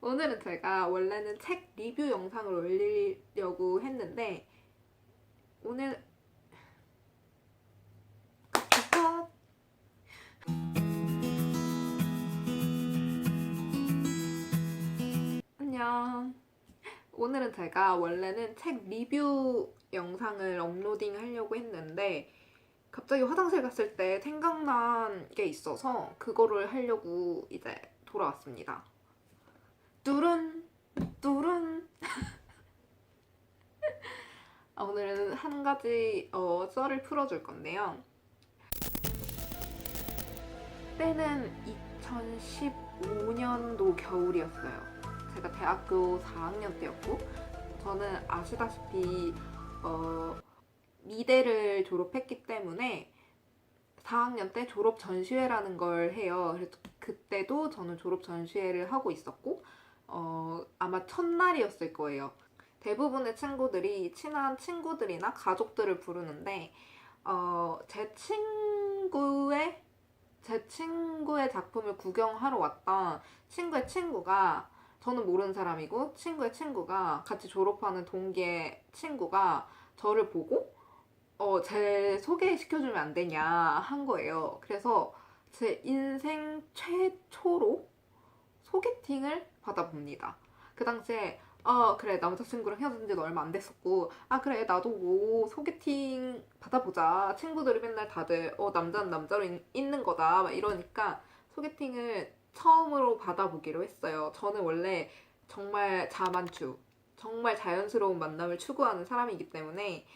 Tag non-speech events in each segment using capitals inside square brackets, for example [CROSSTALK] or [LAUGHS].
오늘은 제가 원래는 책 리뷰 영상을 올리려고 했는데 오늘 컷! 안녕. 오늘은 제가 원래는 책 리뷰 영상을 업로딩 하려고 했는데 갑자기 화장실 갔을 때 생각난 게 있어서 그거를 하려고 이제 돌아왔습니다. 뚜룬 뚜룬 [LAUGHS] 아, 오늘은 한 가지 어, 썰을 풀어줄 건데요. 때는 2015년도 겨울이었어요. 제가 대학교 4학년 때였고 저는 아시다시피 어, 미대를 졸업했기 때문에 4학년 때 졸업 전시회라는 걸 해요. 그래서 그때도 저는 졸업 전시회를 하고 있었고 어, 아마 첫날이었을 거예요. 대부분의 친구들이 친한 친구들이나 가족들을 부르는데 어, 제 친구의 제 친구의 작품을 구경하러 왔던 친구의 친구가 저는 모르는 사람이고 친구의 친구가 같이 졸업하는 동기의 친구가 저를 보고 어, 제 소개시켜주면 안 되냐 한 거예요. 그래서 제 인생 최초로 소개팅을 받아봅니다. 그 당시에 아 그래 남자친구랑 헤어진 지도 얼마 안 됐었고 아 그래 나도 뭐 소개팅 받아보자 친구들이 맨날 다들 어 남자는 남자로 있, 있는 거다 막 이러니까 소개팅을 처음으로 받아보기로 했어요. 저는 원래 정말 자만추 정말 자연스러운 만남을 추구하는 사람이기 때문에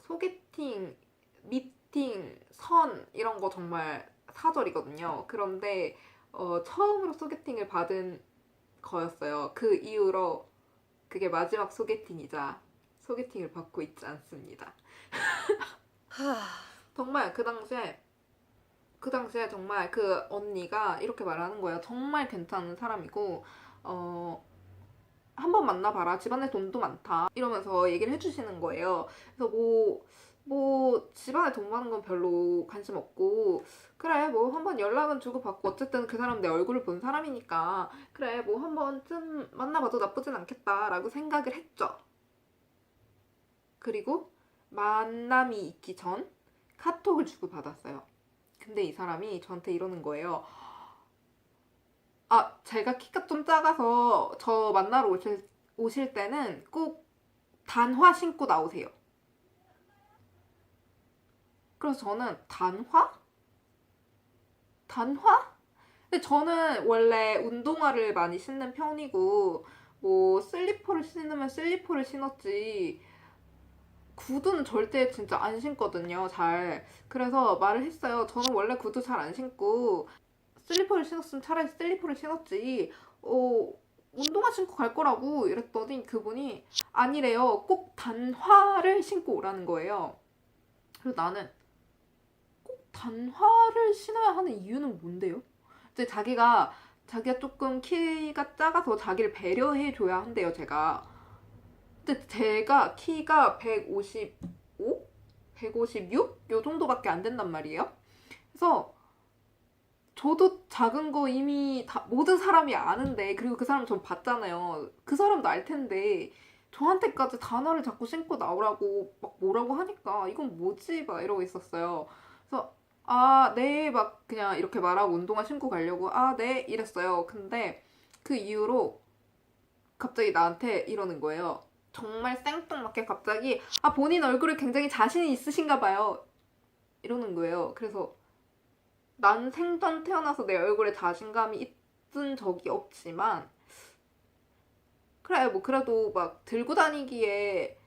소개팅, 미팅, 선 이런 거 정말 사절이거든요. 그런데 어, 처음으로 소개팅을 받은 거였어요. 그 이후로 그게 마지막 소개팅이자 소개팅을 받고 있지 않습니다. 정말 그 당시에 그 당시에 정말 그 언니가 이렇게 말하는 거예요. 정말 괜찮은 사람이고 어. 한번 만나봐라. 집안에 돈도 많다. 이러면서 얘기를 해주시는 거예요. 그래서 뭐, 뭐, 집안에 돈 많은 건 별로 관심 없고, 그래, 뭐, 한번 연락은 주고받고, 어쨌든 그 사람 내 얼굴을 본 사람이니까, 그래, 뭐, 한 번쯤 만나봐도 나쁘진 않겠다라고 생각을 했죠. 그리고 만남이 있기 전 카톡을 주고받았어요. 근데 이 사람이 저한테 이러는 거예요. 아, 제가 키가 좀 작아서 저 만나러 오실, 오실 때는 꼭 단화 신고 나오세요. 그래서 저는 단화? 단화? 근데 저는 원래 운동화를 많이 신는 편이고, 뭐, 슬리퍼를 신으면 슬리퍼를 신었지, 구두는 절대 진짜 안 신거든요, 잘. 그래서 말을 했어요. 저는 원래 구두 잘 안 신고, 슬리퍼를 신었으면 차라리 슬리퍼를 신었지. 어, 운동화 신고 갈 거라고 이랬더니 그분이 아니래요. 꼭 단화를 신고 오라는 거예요. 그래서 나는 꼭 단화를 신어야 하는 이유는 뭔데요? 이제 자기가 자기가 조금 키가 작아서 자기를 배려해 줘야 한대요, 제가. 근데 제가 키가 155? 156? 요 정도밖에 안 된단 말이에요. 그래서 저도 작은 거 이미 다 모든 사람이 아는데 그리고 그 사람 전 봤잖아요. 그 사람도 알 텐데 저한테까지 단어를 자꾸 신고 나오라고 막 뭐라고 하니까 이건 뭐지 막 이러고 있었어요. 그래서 아, 네, 막 그냥 이렇게 말하고 운동화 신고 가려고 아, 네 이랬어요. 근데 그 이후로 갑자기 나한테 이러는 거예요. 정말 생뚱맞게 갑자기 아, 본인 얼굴에 굉장히 자신이 있으신가 봐요. 이러는 거예요. 그래서 난 생전 태어나서 내 얼굴에 자신감이 있은 적이 없지만 그래 뭐 그래도 막 들고 다니기에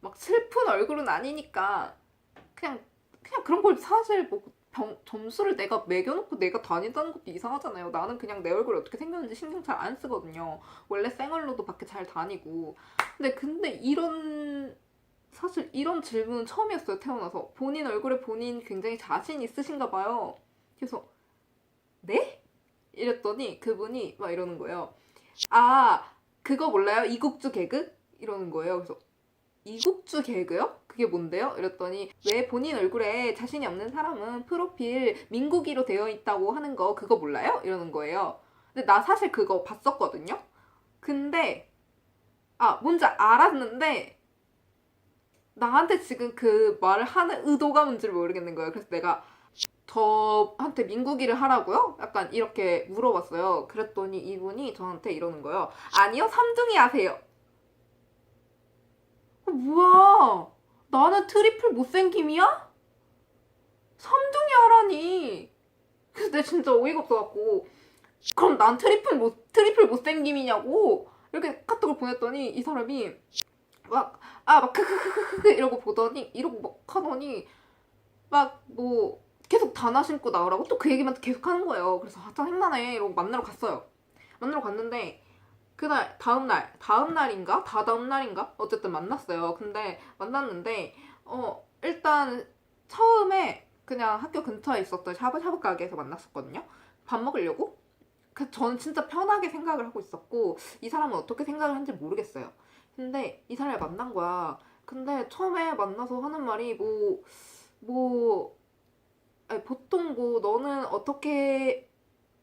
막 슬픈 얼굴은 아니니까 그냥 그냥 그런 걸 사실 뭐 병, 점수를 내가 매겨놓고 내가 다닌다는 것도 이상하잖아요. 나는 그냥 내 얼굴이 어떻게 생겼는지 신경 잘 안 쓰거든요. 원래 생얼로도 밖에 잘 다니고. 근데 근데 이런 사실 이런 질문은 처음이었어요, 태어나서. 본인 얼굴에 본인 굉장히 자신 있으신가 봐요. 그래서, 네? 이랬더니 그분이 막 이러는 거예요. 아, 그거 몰라요? 이국주 개그? 이러는 거예요. 그래서, 이국주 개그요? 그게 뭔데요? 이랬더니, 왜 본인 얼굴에 자신이 없는 사람은 프로필 민국이로 되어 있다고 하는 거 그거 몰라요? 이러는 거예요. 근데 나 사실 그거 봤었거든요. 근데 아 뭔지 알았는데 나한테 지금 그 말을 하는 의도가 뭔지를 모르겠는 거예요. 그래서 내가 저한테 민국이를 하라고요? 약간 이렇게 물어봤어요. 그랬더니 이분이 저한테 이러는 거예요. 아니요, 삼둥이 하세요. 어, 뭐야? 나는 트리플 못생김이야? 삼둥이 하라니. 그래서 내가 진짜 어이가 없어갖고 그럼 난 트리플 못 트리플 못생김이냐고 이렇게 카톡을 보냈더니 이 사람이 막 아막 크크크크크 이러고 보더니 이러고 막 하더니 막 뭐 계속 단화 신고 나오라고 또 그 얘기만 계속 하는 거예요. 그래서 아 짜증나네 이러고 만나러 갔어요. 만나러 갔는데 그날 다음 날 다음 날인가 다다음 날인가 어쨌든 만났어요. 근데 만났는데 어 일단 처음에 그냥 학교 근처에 있었던 샤브샤브 가게에서 만났었거든요. 밥 먹으려고. 그 저는 진짜 편하게 생각을 하고 있었고 이 사람은 어떻게 생각을 하는지 모르겠어요. 근데 이 사람을 만난 거야. 근데 처음에 만나서 하는 말이 뭐뭐 아니, 보통 뭐 너는 어떻게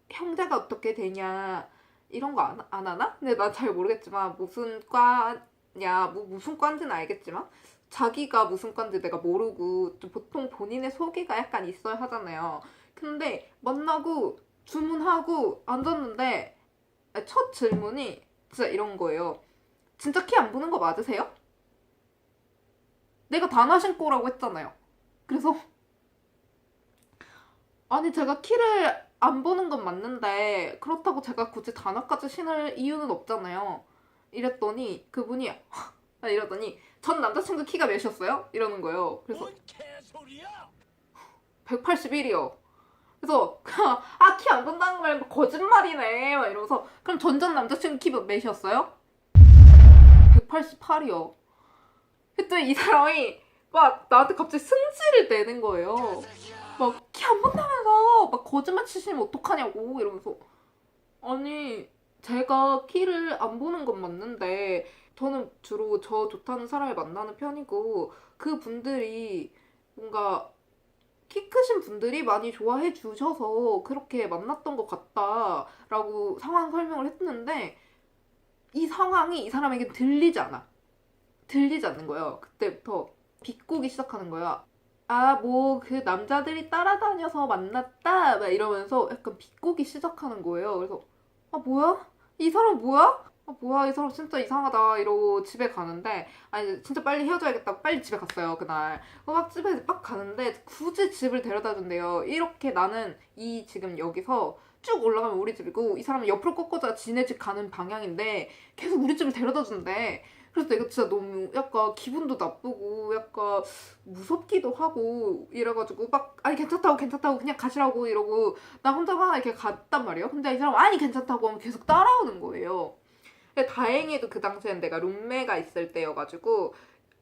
형제가 어떻게 되냐 이런 거 안 안 하나? 근데 난잘 모르겠지만 무슨 과냐 뭐 무슨 과인지는 알겠지만 자기가 무슨 과인지 내가 모르고 좀 보통 본인의 소개가 약간 있어야 하잖아요. 근데 만나고 주문하고 앉았는데 첫 질문이 진짜 이런 거예요. 진짜 키 안 보는 거 맞으세요? 내가 단화 신고라고 했잖아요. 그래서 아니 제가 키를 안 보는 건 맞는데 그렇다고 제가 굳이 단화까지 신을 이유는 없잖아요. 이랬더니 그분이 아, [LAUGHS] 이러더니 전 남자친구 키가 몇이었어요? 이러는 거예요. 그래서 뭔 개소리야? 181이요. 그래서 [LAUGHS] 아 키안 본다는 거 말고 거짓말이네 막 이러면서 그럼 전전 남자친구 키 몇이었어요? 188이요. 그랬더니 이 사람이 막 나한테 갑자기 승질을 내는 거예요. 막키안 본다면서 막 거짓말 치시면 어떡하냐고 이러면서 아니 제가 키를 안 보는 건 맞는데 저는 주로 저 좋다는 사람을 만나는 편이고 그 분들이 뭔가 키 크신 분들이 많이 좋아해 주셔서 그렇게 만났던 것 같다라고 상황 설명을 했는데 이 상황이 이 사람에게 들리지 않아. 들리지 않는 거예요. 그때부터 비꼬기 시작하는 거야. 아, 뭐, 그 남자들이 따라다녀서 만났다. 막 이러면서 약간 비꼬기 시작하는 거예요. 그래서, 아, 뭐야? 이 사람 뭐야? 아, 뭐야, 이 사람 진짜 이상하다. 이러고 집에 가는데, 아니, 진짜 빨리 헤어져야겠다. 빨리 집에 갔어요, 그날. 어, 막 집에 막 가는데, 굳이 집을 데려다 준대요. 이렇게 나는 이 지금 여기서 쭉 올라가면 우리 집이고, 이 사람은 옆으로 꺾어져 지네 집 가는 방향인데, 계속 우리 집을 데려다 준대. 그래서 내가 진짜 너무 약간 기분도 나쁘고 약간 무섭기도 하고 이래가지고 막 아니 괜찮다고 괜찮다고 그냥 가시라고 이러고 나 혼자만 이렇게 갔단 말이에요. 근데 이 사람 아니 괜찮다고 하면 계속 따라오는 거예요. 근데 다행히도 그 당시엔 내가 룸메가 있을 때여가지고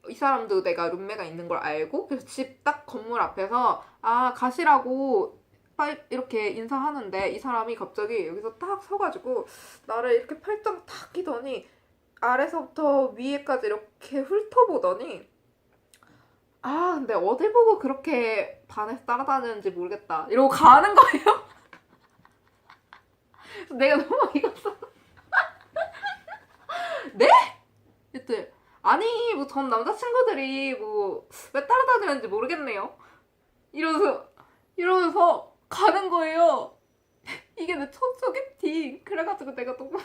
이 사람도 내가 룸메가 있는 걸 알고 그래서 집 딱 건물 앞에서 아 가시라고 이렇게 인사하는데 이 사람이 갑자기 여기서 딱 서가지고 나를 이렇게 팔짱 탁 끼더니 아래서부터 위에까지 이렇게 훑어보더니 아 근데 어딜 보고 그렇게 반에서 따라다니는지 모르겠다. 이러고 가는 거예요. 내가 너무 없어. [LAUGHS] 네? 그랬더니 아니 뭐 전 남자친구들이 뭐 왜 따라다니는지 모르겠네요. 이러면서 이러면서 가는 거예요. 이게 내 첫 소개팅 그래가지고 내가 너무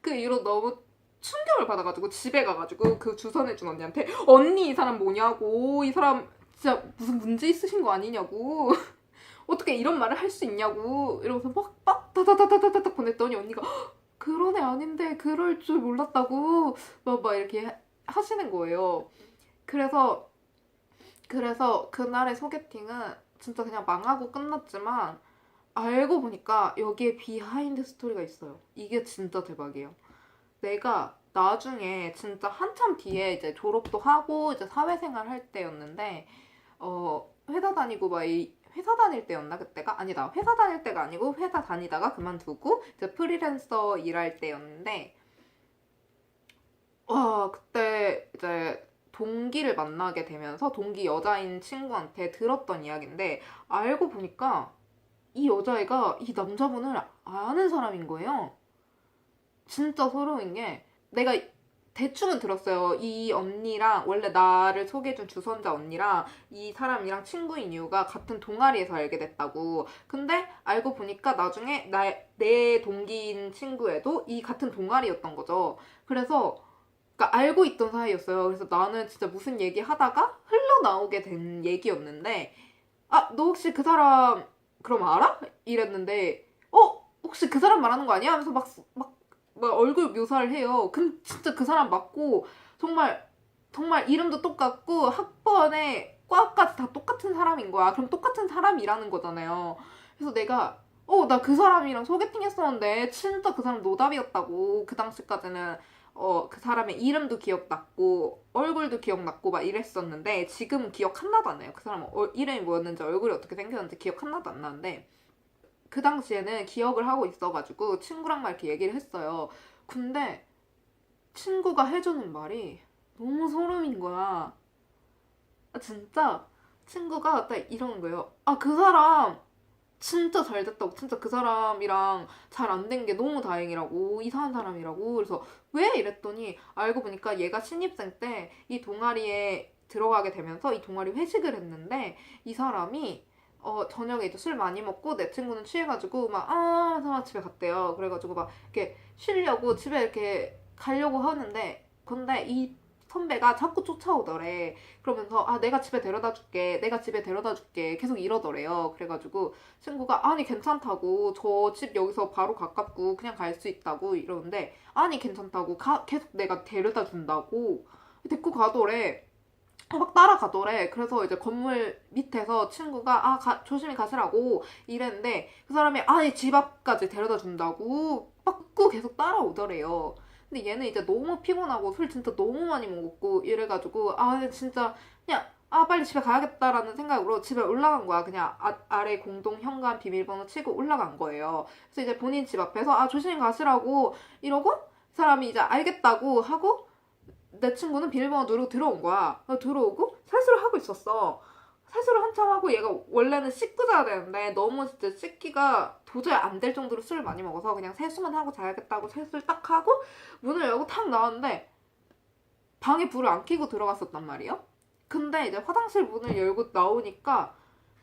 그 이후로 너무 충격을 받아가지고 집에 가가지고 그 주선해준 언니한테 언니 이 사람 뭐냐고. 이 사람 진짜 무슨 문제 있으신 거 아니냐고. [LAUGHS] 어떻게 이런 말을 할 수 있냐고. 이러면서 막막 다다다다다닥 보냈더니 언니가 "헉, 그런 애 아닌데 그럴 줄 몰랐다고. 막, 막 이렇게 하- 하시는 거예요. 그래서 그래서 그날의 소개팅은 진짜 그냥 망하고 끝났지만 알고 보니까 여기에 비하인드 스토리가 있어요. 이게 진짜 대박이에요. 내가 나중에 진짜 한참 뒤에 이제 졸업도 하고 이제 사회생활 할 때였는데 어 회사 다니고 막 이 회사 다닐 때였나 그때가 아니다 회사 다닐 때가 아니고 회사 다니다가 그만두고 이제 프리랜서 일할 때였는데 와 그때 이제 동기를 만나게 되면서 동기 여자인 친구한테 들었던 이야기인데 알고 보니까 이 여자애가 이 남자분을 아는 사람인 거예요. 진짜 소름인 게 내가 대충은 들었어요. 이 언니랑 원래 나를 소개해준 주선자 언니랑 이 사람이랑 친구인 이유가 같은 동아리에서 알게 됐다고. 근데 알고 보니까 나중에 나, 내 동기인 친구애도 이 같은 동아리였던 거죠. 그래서 그러니까 알고 있던 사이였어요. 그래서 나는 진짜 무슨 얘기 하다가 흘러나오게 된 얘기였는데 아, 너 혹시 그 사람 그럼 알아? 이랬는데 어? 혹시 그 사람 말하는 거 아니야? 하면서 막, 막, 막 얼굴 묘사를 해요. 근데 진짜 그 사람 맞고 정말 정말 이름도 똑같고 학번에 과까지 다 똑같은 사람인 거야. 그럼 똑같은 사람이라는 거잖아요. 그래서 내가 어, 나 그 사람이랑 소개팅 했었는데 진짜 그 사람 노답이었다고. 그 당시까지는 어, 그 사람의 이름도 기억났고 얼굴도 기억났고 막 이랬었는데 지금 기억 하나도 안 나요. 그 사람 어, 이름이 뭐였는지 얼굴이 어떻게 생겼는지 기억 하나도 안 나는데 그 당시에는 기억을 하고 있어가지고 친구랑 막 이렇게 얘기를 했어요. 근데 친구가 해주는 말이 너무 소름인 거야. 아, 진짜 친구가 딱 이러는 거예요. 아, 그 사람 진짜 잘 됐다고. 진짜 그 사람이랑 잘 안 된 게 너무 다행이라고. 이상한 사람이라고. 그래서 왜 이랬더니 알고 보니까 얘가 신입생 때 이 동아리에 들어가게 되면서 이 동아리 회식을 했는데 이 사람이 어, 저녁에 이제 술 많이 먹고 내 친구는 취해가지고 막, 아, 하면서 집에 갔대요. 그래가지고 막 이렇게 쉬려고 집에 이렇게 가려고 하는데, 근데 이 선배가 자꾸 쫓아오더래. 그러면서, 아, 내가 집에 데려다 줄게. 내가 집에 데려다 줄게. 계속 이러더래요. 그래가지고 친구가, 아니, 괜찮다고. 저 집 여기서 바로 가깝고 그냥 갈 수 있다고 이러는데, 아니, 괜찮다고. 가, 계속 내가 데려다 준다고. 데리고 가더래. 막 따라가더래. 그래서 이제 건물 밑에서 친구가 아 가- 조심히 가시라고 이랬는데 그 사람이 아니 집 앞까지 데려다 준다고 막꾸 계속 따라오더래요. 근데 얘는 이제 너무 피곤하고 술 진짜 너무 많이 먹었고 이래가지고 아 진짜 그냥 아 빨리 집에 가야겠다라는 생각으로 집에 올라간 거야. 그냥 아, 아래 공동 현관 비밀번호 치고 올라간 거예요. 그래서 이제 본인 집 앞에서 아 조심히 가시라고 이러고 사람이 이제 알겠다고 하고 내 친구는 비밀번호 누르고 들어온 거야. 들어오고 세수를 하고 있었어. 세수를 한참 하고 얘가 원래는 씻고 자야 되는데 너무 진짜 씻기가 도저히 안 될 정도로 술을 많이 먹어서 그냥 세수만 하고 자야겠다고 세수를 딱 하고 문을 열고 탁 나왔는데 방에 불을 안 켜고 들어갔었단 말이에요. 근데 이제 화장실 문을 열고 나오니까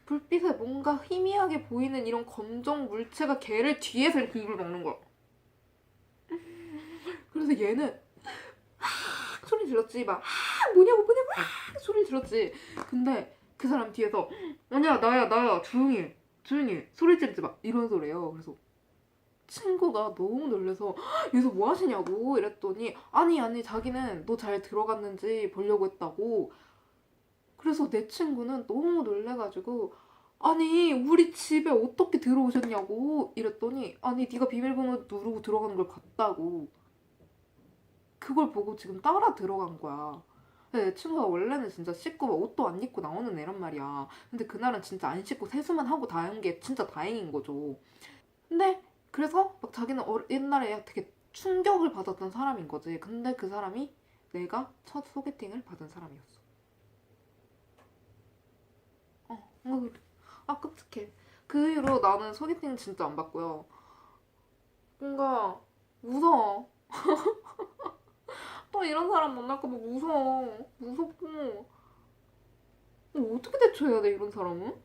불빛에 뭔가 희미하게 보이는 이런 검정 물체가 걔를 뒤에서 이렇게 입을 막는 거야. 그래서 얘는 소리 질렀지 막 아, 뭐냐고 뭐냐고 아, 소리 질렀지 근데 그 사람 뒤에서 아니야 나야 나야 조용히 해 조용히 해. 소리 지르지 마. 이런 소리예요. 그래서 친구가 너무 놀래서 "헉, 여기서 뭐 하시냐고? 이랬더니 아니 아니 자기는 너 잘 들어갔는지 보려고 했다고. 그래서 내 친구는 너무 놀래가지고 아니 우리 집에 어떻게 들어오셨냐고? 이랬더니 아니 네가 비밀번호 누르고 들어가는 걸 봤다고. 그걸 보고 지금 따라 들어간 거야. 근데 내 친구가 원래는 진짜 씻고 막 옷도 안 입고 나오는 애란 말이야. 근데 그날은 진짜 안 씻고 세수만 하고 다한 게 진짜 다행인 거죠. 근데 그래서 막 자기는 어- 옛날에 되게 충격을 받았던 사람인 거지. 근데 그 사람이 내가 첫 소개팅을 받은 사람이었어. 어. 아 끔찍해. 그 이후로 나는 소개팅 진짜 안 받고요. 뭔가 무서워. [LAUGHS] 또 이런 사람 만날까봐 무서워. 무섭고. 어, 어떻게 대처해야 돼, 이런 사람은?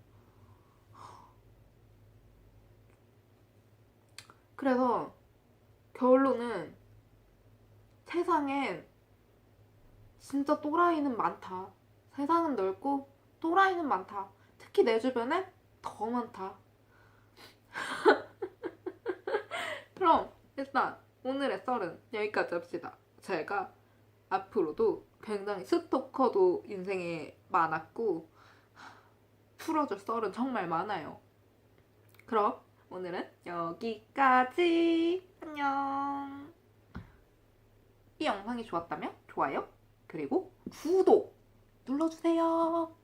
그래서 결론은 세상엔 진짜 또라이는 많다. 세상은 넓고 또라이는 많다. 특히 내 주변에 더 많다. [LAUGHS] 그럼 일단 오늘의 썰은 여기까지 합시다. 제가 앞으로도 굉장히 스토커도 인생에 많았고 풀어줄 썰은 정말 많아요. 그럼 오늘은 여기까지. 안녕. 이 영상이 좋았다면 좋아요 그리고 구독 눌러주세요.